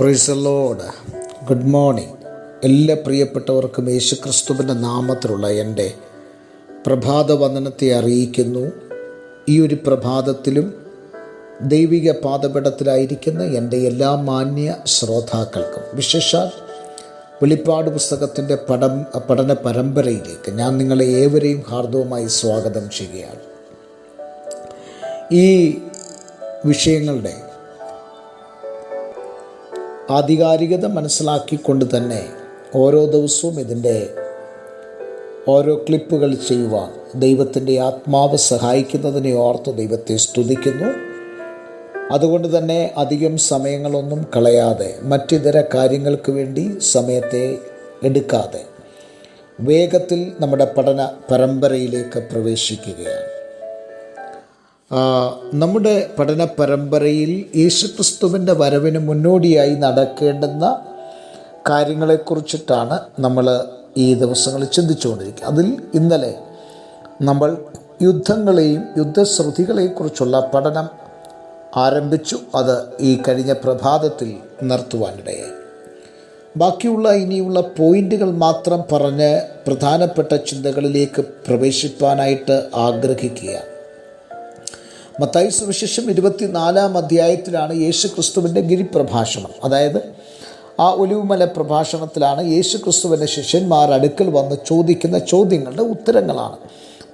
പ്രിസലോഡ് good morning എല്ലാ പ്രിയപ്പെട്ടവർക്കും യേശുക്രിസ്തുവിന്റെ നാമത്തിലുള്ള എന്റെ പ്രഭാത വന്ദനത്തെ അറിയിക്കുന്നു. ഈ ഒരു പ്രഭാതത്തിലും ദൈവിക പാതപീഠത്തിലായിരിക്കുന്ന എന്റെ എല്ലാ മാന്യ ശ്രോതാക്കൾക്കും വിശേഷാൽ വെളിപ്പാട് പുസ്തകത്തിന്റെ പഠം പഠന പരമ്പരയിലേക്ക് ഞാൻ നിങ്ങളെ ഏവരെയും ഹാർദവുമായി സ്വാഗതം ചെയ്യുകയാണ്. ഈ വിഷയങ്ങളുടെ ആധികാരികത മനസ്സിലാക്കിക്കൊണ്ട് തന്നെ ഓരോ ദിവസവും ഇതിന്റെ ഓരോ ക്ലിപ്പുകൾ ചെയ്യുവാൻ ദൈവത്തിന്റെ ആത്മാവ് സഹായിക്കുന്നതിനെ ഓർത്ത് ദൈവത്തെ സ്തുതിക്കുന്നു. അതുകൊണ്ട് തന്നെ അധികം സമയങ്ങളൊന്നും കളയാതെ മറ്റിതര കാര്യങ്ങൾക്ക് വേണ്ടി സമയത്തെ എടുക്കാതെ വേഗത്തിൽ നമ്മുടെ പഠന പരമ്പരയിലേക്ക് പ്രവേശിക്കുകയാണ്. നമ്മുടെ പഠന പരമ്പരയിൽ യേശുക്രിസ്തുവിന്റെ വരവിന് മുന്നോടിയായി നടക്കേണ്ടുന്ന കാര്യങ്ങളെക്കുറിച്ചിട്ടാണ് നമ്മൾ ഈ ദിവസങ്ങളിൽ ചിന്തിച്ചുകൊണ്ടിരിക്കുക. അതിൽ ഇന്നലെ നമ്മൾ യുദ്ധങ്ങളെയും യുദ്ധശ്രുതികളെക്കുറിച്ചുള്ള പഠനം ആരംഭിച്ചു. അത് ഈ കഴിഞ്ഞ പ്രഭാതത്തിൽ നിർത്തുവാനിടയായി. ബാക്കിയുള്ള ഇനിയുള്ള പോയിന്റുകൾ മാത്രം പറഞ്ഞ് പ്രധാനപ്പെട്ട ചിന്തകളിലേക്ക് പ്രവേശിപ്പാനായിട്ട് ആഗ്രഹിക്കുകയാണ് മത്തായി സുവിശേഷം ഇരുപത്തിനാലാം അധ്യായത്തിലാണ് യേശു ക്രിസ്തുവിന്റെ ഗിരിപ്രഭാഷണം. അതായത് ആ ഒലിവുമല പ്രഭാഷണത്തിലാണ് യേശു ക്രിസ്തുവിന്റെ ശിഷ്യന്മാർ അടുക്കൽ വന്ന് ചോദിക്കുന്ന ചോദ്യങ്ങളുടെ ഉത്തരങ്ങളാണ്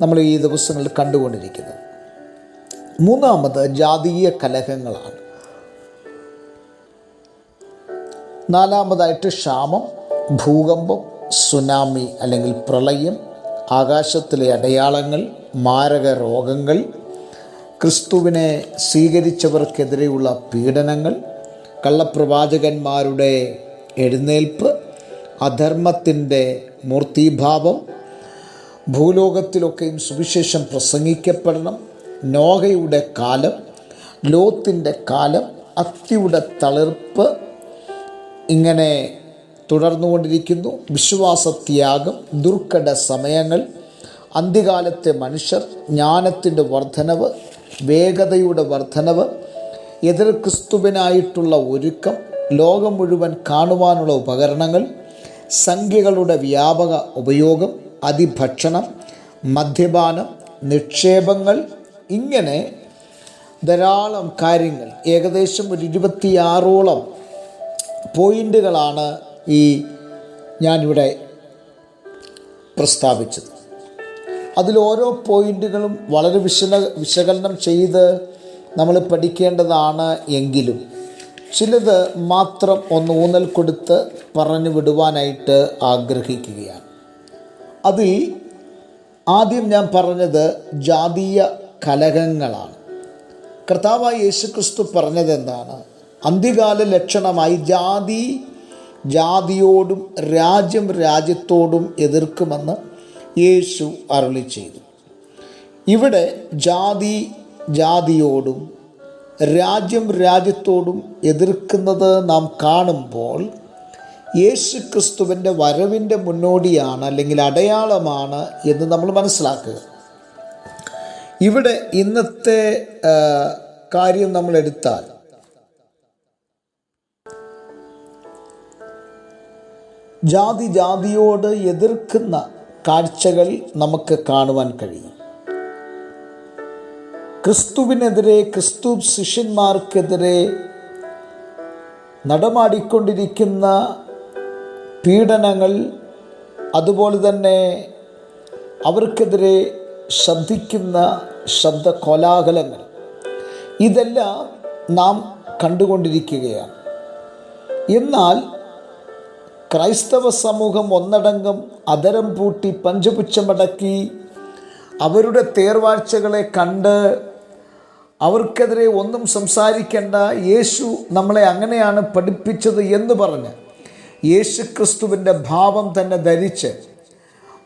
നമ്മൾ ഈ ദിവസങ്ങളിൽ കണ്ടുകൊണ്ടിരിക്കുന്നത്. മൂന്നാമത് ജാതീയ കലഹങ്ങളാണ്. നാലാമതായിട്ട് ക്ഷാമം ഭൂകമ്പം സുനാമി അല്ലെങ്കിൽ പ്രളയം ആകാശത്തിലെ അടയാളങ്ങൾ മാരക രോഗങ്ങൾ ക്രിസ്തുവിനെ സ്വീകരിച്ചവർക്കെതിരെയുള്ള പീഡനങ്ങൾ കള്ളപ്രവാചകന്മാരുടെ എഴുന്നേൽപ്പ് അധർമ്മത്തിന്റെ മൂർത്തീഭാവം ഭൂലോകത്തിലൊക്കെയും സുവിശേഷം പ്രസംഗിക്കപ്പെടണം നോഹയുടെ കാലം ലോത്തിന്റെ കാലം അത്തിയുടെ തളിർപ്പ് ഇങ്ങനെ തുടർന്നുകൊണ്ടിരിക്കുന്നു. വിശ്വാസത്യാഗം ദുർഘട സമയങ്ങൾ അന്ത്യകാലത്തെ മനുഷ്യർ ജ്ഞാനത്തിന്റെ വർധനവ് വേഗതയുടെ വർധനവ് എതിർ ക്രിസ്തുവിനായിട്ടുള്ള ഒരുക്കം ലോകം മുഴുവൻ കാണുവാനുള്ള ഉപകരണങ്ങൾ സംഖ്യകളുടെ വ്യാപക ഉപയോഗം അതിഭക്ഷണം മദ്യപാനം നിക്ഷേപങ്ങൾ ഇങ്ങനെ ധാരാളം കാര്യങ്ങൾ. ഏകദേശം ഒരു ഇരുപത്തിയാറോളം പോയിന്റുകളാണ് ഈ ഞാനിവിടെ പ്രസ്താവിച്ചത്. അതിൽ ഓരോ പോയിന്റുകളും വളരെ വിശല വിശകലനം ചെയ്ത് നമ്മൾ പഠിക്കേണ്ടതാണ് എങ്കിലും ചിലത് മാത്രം ഒന്ന് ഊന്നൽ കൊടുത്ത് പറഞ്ഞു വിടുവാനായിട്ട് ആഗ്രഹിക്കുകയാണ്. അതിൽ ആദ്യം ഞാൻ പറഞ്ഞത് ജാതീയ കലഹങ്ങളാണ്. കർത്താവായ യേശുക്രിസ്തു പറഞ്ഞത് എന്താണ്? അന്ത്യകാല ലക്ഷണമായി ജാതി ജാതിയോടും രാജ്യം രാജ്യത്തോടും എതിർക്കുമെന്ന് യേശു അരുളി ചെയ്തു. ഇവിടെ ജാതി ജാതിയോടും രാജ്യം രാജ്യത്തോടും എതിർക്കുന്നത് നാം കാണുമ്പോൾ യേശു ക്രിസ്തുവിന്റെ വരവിന്റെ മുന്നോടിയാണ് അല്ലെങ്കിൽ അടയാളമാണ് എന്ന് നമ്മൾ മനസ്സിലാക്കുക. ഇവിടെ ഇന്നത്തെ കാര്യം നമ്മൾ എടുത്താൽ ജാതി ജാതിയോട് എതിർക്കുന്ന കാഴ്ചകൾ നമുക്ക് കാണുവാൻ കഴിയും. ക്രിസ്തുവിനെതിരെ ക്രിസ്തു ശിഷ്യന്മാർക്കെതിരെ നടമാടിക്കൊണ്ടിരിക്കുന്ന പീഡനങ്ങൾ അതുപോലെ തന്നെ അവർക്കെതിരെ ശബ്ദിക്കുന്ന ശബ്ദ കോലാഹലങ്ങൾ ഇതെല്ലാം നാം കണ്ടുകൊണ്ടിരിക്കുകയാണ്. എന്നാൽ ക്രൈസ്തവ സമൂഹം ഒന്നടങ്കം അതരം പൂട്ടി പഞ്ചപുച്ഛമടക്കി അവരുടെ തേർവാഴ്ചകളെ കണ്ട് അവർക്കെതിരെ ഒന്നും സംസാരിക്കേണ്ട യേശു നമ്മളെ അങ്ങനെയാണ് പഠിപ്പിച്ചത് എന്ന് പറഞ്ഞ് യേശു ക്രിസ്തുവിന്റെ ഭാവം തന്നെ ധരിച്ച്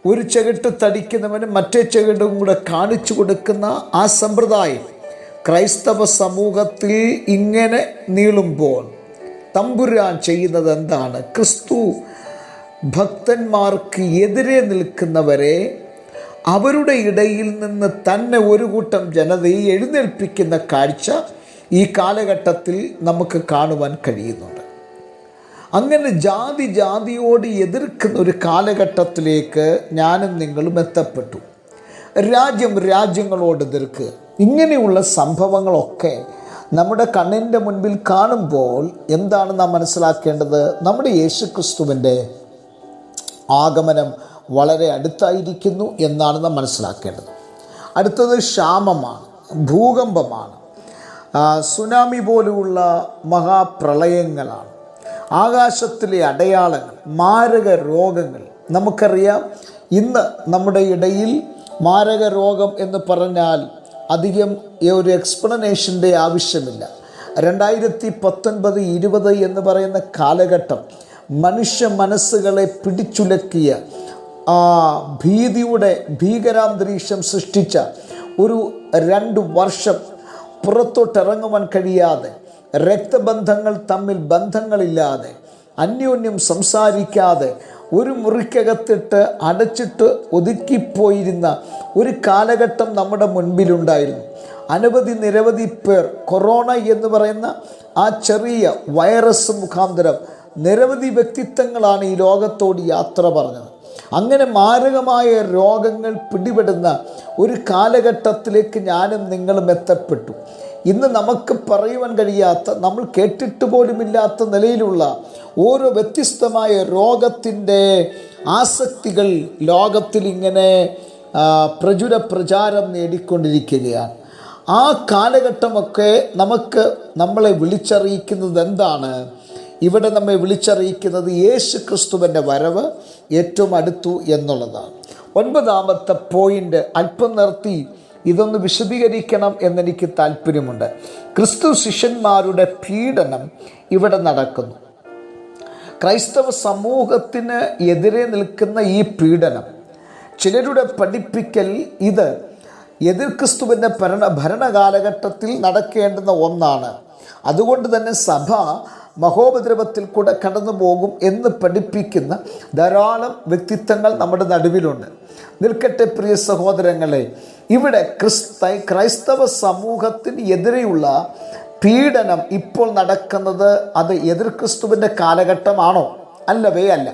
ഒരു ചെകിട്ട് തടിക്കുന്നവന് മറ്റേ ചകിട്ടും കൂടെ കാണിച്ചു കൊടുക്കുന്ന ആ സമ്പ്രദായം ക്രൈസ്തവ സമൂഹത്തിൽ ഇങ്ങനെ നീളുമ്പോൾ തമ്പുരാൻ ചെയ്യുന്നത് എന്താണ്? ക്രിസ്തു ഭക്തന്മാർക്ക് എതിരെ നിൽക്കുന്നവരെ അവരുടെ ഇടയിൽ നിന്ന് തന്നെ ഒരു കൂട്ടം ജനതയെ എഴുന്നേൽപ്പിക്കുന്ന കാഴ്ച ഈ കാലഘട്ടത്തിൽ നമുക്ക് കാണുവാൻ കഴിയുന്നുണ്ട്. അങ്ങനെ ജാതി ജാതിയോട് എതിർക്കുന്ന ഒരു കാലഘട്ടത്തിലേക്ക് ഞാനും നിങ്ങളും എത്തപ്പെട്ടു. രാജ്യം രാജ്യങ്ങളോട് എതിർക്കുക ഇങ്ങനെയുള്ള സംഭവങ്ങളൊക്കെ നമ്മുടെ കണ്ണിന്റെ മുൻപിൽ കാണുമ്പോൾ എന്താണ് നാം മനസ്സിലാക്കേണ്ടത്? നമ്മുടെ യേശു ക്രിസ്തുവിന്റെ ആഗമനം വളരെ അടുത്തായിരിക്കുന്നു എന്നാണ് നാം മനസ്സിലാക്കേണ്ടത്. അടുത്തത് ക്ഷാമമാണ് ഭൂകമ്പമാണ്. സുനാമി പോലുള്ള മഹാപ്രളയങ്ങളാണ്. ആകാശത്തിലെ അടയാളങ്ങൾ മാരക രോഗങ്ങൾ. നമുക്കറിയാം ഇന്ന് നമ്മുടെ ഇടയിൽ മാരക രോഗം എന്ന് പറഞ്ഞാൽ അധികം ഒരു എക്സ്പ്ലനേഷന്റെ ആവശ്യമില്ല. രണ്ടായിരത്തി പത്തൊൻപത് ഇരുപത് എന്ന് പറയുന്ന കാലഘട്ടം മനുഷ്യ മനസ്സുകളെ പിടിച്ചുലക്കിയ ആ ഭീതിയുടെ ഭീകരാന്തരീക്ഷം സൃഷ്ടിച്ച ഒരു രണ്ട് വർഷം പുറത്തോട്ടിറങ്ങുവാൻ കഴിയാതെ രക്തബന്ധങ്ങൾ തമ്മിൽ ബന്ധങ്ങളില്ലാതെ അന്യോന്യം സംസാരിക്കാതെ ഒരു മുറിക്കകത്തിട്ട് അടച്ചിട്ട് ഒതുക്കിപ്പോയിരുന്ന ഒരു കാലഘട്ടം നമ്മുടെ മുൻപിലുണ്ടായിരുന്നു. അനവധി നിരവധി പേർ കൊറോണ എന്ന് പറയുന്ന ആ ചെറിയ വൈറസ് മുഖാന്തരം നിരവധി വ്യക്തിത്വങ്ങളാണ് ഈ ലോകത്തോട് യാത്ര പറഞ്ഞത്. അങ്ങനെ മാരകമായ രോഗങ്ങൾ പിടിപെടുന്ന ഒരു കാലഘട്ടത്തിലേക്ക് ഞാനും നിങ്ങളും എത്തപ്പെട്ടു. ഇന്ന് നമുക്ക് പറയുവാൻ കഴിയാത്ത നമ്മൾ കേട്ടിട്ട് പോലുമില്ലാത്ത നിലയിലുള്ള ഓരോ വ്യത്യസ്തമായ രോഗത്തിന്റെ ആസക്തികൾ ലോകത്തിൽ ഇങ്ങനെ പ്രചുര പ്രചാരം നേടിക്കൊണ്ടിരിക്കുകയാണ്. ആ കാലഘട്ടമൊക്കെ നമുക്ക് നമ്മളെ വിളിച്ചറിയിക്കുന്നത് എന്താണ്? ഇവിടെ നമ്മെ വിളിച്ചറിയിക്കുന്നത് യേശു ക്രിസ്തുവിന്റെ വരവ് ഏറ്റവും അടുത്തു എന്നുള്ളതാണ്. ഒൻപതാമത്തെ പോയിന്റ് അല്പം നിർത്തി ഇതൊന്ന് വിശദീകരിക്കണം എന്നെനിക്ക് താല്പര്യമുണ്ട്. ക്രിസ്തു ശിഷ്യന്മാരുടെ പീഡനം ഇവിടെ നടക്കുന്നു. ക്രൈസ്തവ സമൂഹത്തിന് എതിരെ നിൽക്കുന്ന ഈ പീഡനം ചിലരുടെ പഠിപ്പിക്കൽ ഇത് എതിർ ക്രിസ്തുവിന്റെ ഭരണ ഭരണകാലഘട്ടത്തിൽ നടക്കേണ്ടുന്ന ഒന്നാണ്. അതുകൊണ്ട് തന്നെ സഭ മഹോപദ്രവത്തിൽ കൂടെ കടന്നു പോകും എന്ന് പഠിപ്പിക്കുന്ന ധാരാളം വ്യക്തിത്വങ്ങൾ നമ്മുടെ നടുവിലുണ്ട്. നിൽക്കട്ടെ പ്രിയ സഹോദരങ്ങളെ ഇവിടെ ക്രിസ്ത ക്രൈസ്തവ സമൂഹത്തിന് എതിരെയുള്ള പീഡനം ഇപ്പോൾ നടക്കുന്നത് അത് എതിർ ക്രിസ്തുവിന്റെ കാലഘട്ടമാണോ? അല്ലവേ അല്ല.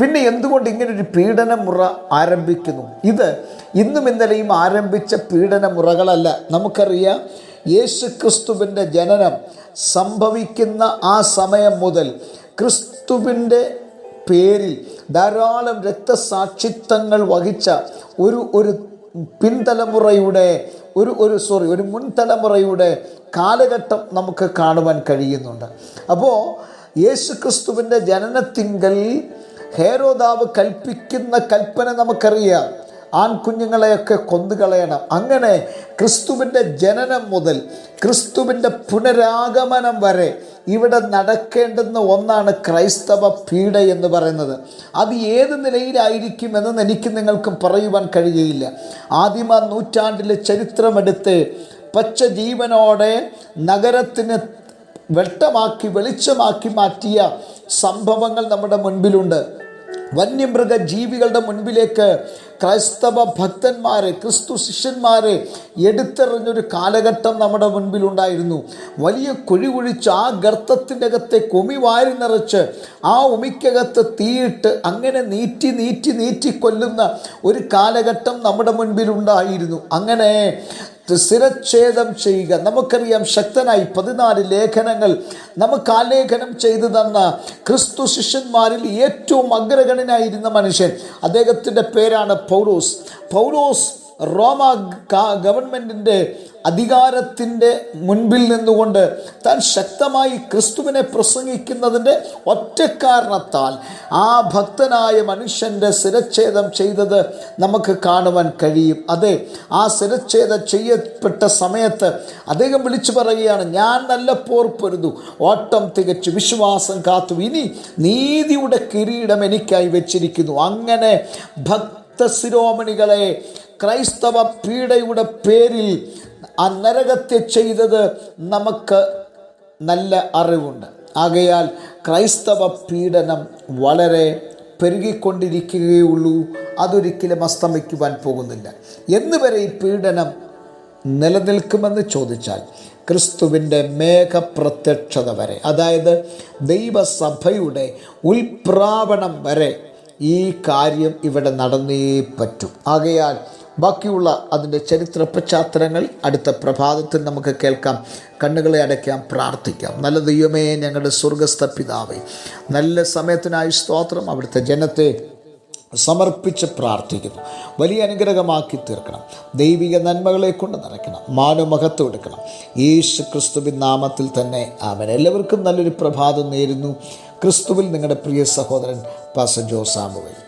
പിന്നെ എന്തുകൊണ്ട് ഇങ്ങനൊരു പീഡനമുറ ആരംഭിക്കുന്നു? ഇത് ഇന്നും ഇന്നലെയും ആരംഭിച്ച പീഡനമുറകളല്ല നമുക്കറിയാം യേശു ക്രിസ്തുവിന്റെ ജനനം സംഭവിക്കുന്ന ആ സമയം മുതൽ ക്രിസ്തുവിന്റെ പേരിൽ ധാരാളം രക്തസാക്ഷിത്വങ്ങൾ വഹിച്ച ഒരു ഒരു പിൻതലമുറയുടെ ഒരു ഒരു സോറി ഒരു മുൻതലമുറയുടെ കാലഘട്ടം നമുക്ക് കാണുവാൻ കഴിയുന്നുണ്ട്. അപ്പോൾ യേശു ക്രിസ്തുവിന്റെ ജനനത്തിങ്കൽ ഹേരോദാവ് കൽപ്പിക്കുന്ന കൽപ്പന നമുക്കറിയാം. ആൺകുഞ്ഞുങ്ങളെയൊക്കെ കൊന്നുകളയണം. അങ്ങനെ ക്രിസ്തുവിന്റെ ജനനം മുതൽ ക്രിസ്തുവിന്റെ പുനരാഗമനം വരെ ഇവിടെ നടക്കേണ്ടുന്ന ഒന്നാണ് ക്രൈസ്തവ പീഡ എന്ന് പറയുന്നത്. അത് ഏത് നിലയിലായിരിക്കുമെന്ന് എനിക്ക് നിങ്ങൾക്ക് പറയുവാൻ കഴിയുകയില്ല ആദിമ നൂറ്റാണ്ടിലെ ചരിത്രമെടുത്ത് പച്ച ജീവനോടെ നഗരത്തിന് വെട്ടമാക്കി വെളിച്ചമാക്കി മാറ്റിയ സംഭവങ്ങൾ നമ്മുടെ മുൻപിലുണ്ട്. വന്യമൃഗ ജീവികളുടെ മുൻപിലേക്ക് ക്രൈസ്തവ ഭക്തന്മാരെ ക്രിസ്തു ശിഷ്യന്മാരെ എടുത്തെറിഞ്ഞൊരു കാലഘട്ടം നമ്മുടെ മുൻപിലുണ്ടായിരുന്നു. വലിയ കുഴി കുഴിച്ച് ആ ഗർത്തത്തിന്റെ അകത്തെ കൊമി വാരി നിറച്ച് ആ ഉമിക്കകത്ത് തീയിട്ട് അങ്ങനെ നീറ്റി നീറ്റി നീറ്റി കൊല്ലുന്ന ഒരു കാലഘട്ടം നമ്മുടെ മുൻപിലുണ്ടായിരുന്നു. അങ്ങനെ സ്ഥിരച്ഛേദം ചെയ്യുക. നമുക്കറിയാം ശക്തനായി പതിനാല് ലേഖനങ്ങൾ നമുക്ക് ആലേഖനം ചെയ്തു തന്ന ക്രിസ്തു ശിഷ്യന്മാരിൽ ഏറ്റവും അഗ്രഗണനായിരുന്ന മനുഷ്യൻ. അദ്ദേഹത്തിന്റെ പേരാണ് പൗലോസ്. പൗലോസ് റോമ ഗവൺമെന്റിന്റെ അധികാരത്തിന്റെ മുൻപിൽ നിന്നുകൊണ്ട് താൻ ശക്തമായി ക്രിസ്തുവിനെ പ്രസംഗിക്കുന്നതിന്റെ ഒറ്റ കാരണത്താൽ ആ ഭക്തനായ മനുഷ്യന്റെ ശിരച്ഛേദം ചെയ്തത് നമുക്ക് കാണുവാൻ കഴിയും. അതെ ആ ശിരച്ഛേദം ചെയ്യപ്പെട്ട സമയത്ത് അദ്ദേഹം വിളിച്ചു പറയുകയാണ് ഞാൻ നല്ല പോർ പൊരുതു ഓട്ടം തികച്ചു വിശ്വാസം കാത്തു. ഇനി നീതിയുടെ കിരീടം എനിക്കായി വെച്ചിരിക്കുന്നു. അങ്ങനെ ഭക്ത ശിരോമണികളെ ക്രൈസ്തവ പീഡയുടെ പേരിൽ ആ നരകത്തെ ചെയ്തത് നമുക്ക് നല്ല അറിവുണ്ട്. ആകയാൽ ക്രൈസ്തവ പീഡനം വളരെ പെരുകിക്കൊണ്ടിരിക്കുകയുള്ളൂ. അതൊരിക്കലും അസ്തമിക്കുവാൻ പോകുന്നില്ല. എന്ന് വരെ ഈ പീഡനം നിലനിൽക്കുമെന്ന് ചോദിച്ചാൽ ക്രിസ്തുവിന്റെ മേഘപ്രത്യക്ഷത വരെ അതായത് ദൈവസഭയുടെ ഉൽപ്രാവണം വരെ ഈ കാര്യം ഇവിടെ നടന്നേ പറ്റും. ആകയാൽ ബാക്കിയുള്ള അതിന്റെ ചരിത്ര പശ്ചാത്തലങ്ങൾ അടുത്ത പ്രഭാതത്തിൽ നമുക്ക് കേൾക്കാം. കണ്ണുകളെ അടയ്ക്കാം പ്രാർത്ഥിക്കാം. നല്ല ദൈവമേ ഞങ്ങളുടെ സ്വർഗസ്ഥ പിതാവേ നല്ല സമയത്തിനായി സ്തോത്രം അവിടുത്തെ ജനത്തെ സമർപ്പിച്ച് പ്രാർത്ഥിക്കുന്നു. വലിയ അനുഗ്രഹമാക്കി തീർക്കണം. ദൈവിക നന്മകളെ കൊണ്ട് നിറയ്ക്കണം മാനമഹത്വം എടുക്കണം. യേശു ക്രിസ്തുവിൻ നാമത്തിൽ തന്നെ അവൻ എല്ലാവർക്കും നല്ലൊരു പ്രഭാതം നേരുന്നു. ക്രിസ്തുവിൽ നിങ്ങളുടെ പ്രിയ സഹോദരൻ പാസ ജോ സാമുവൽ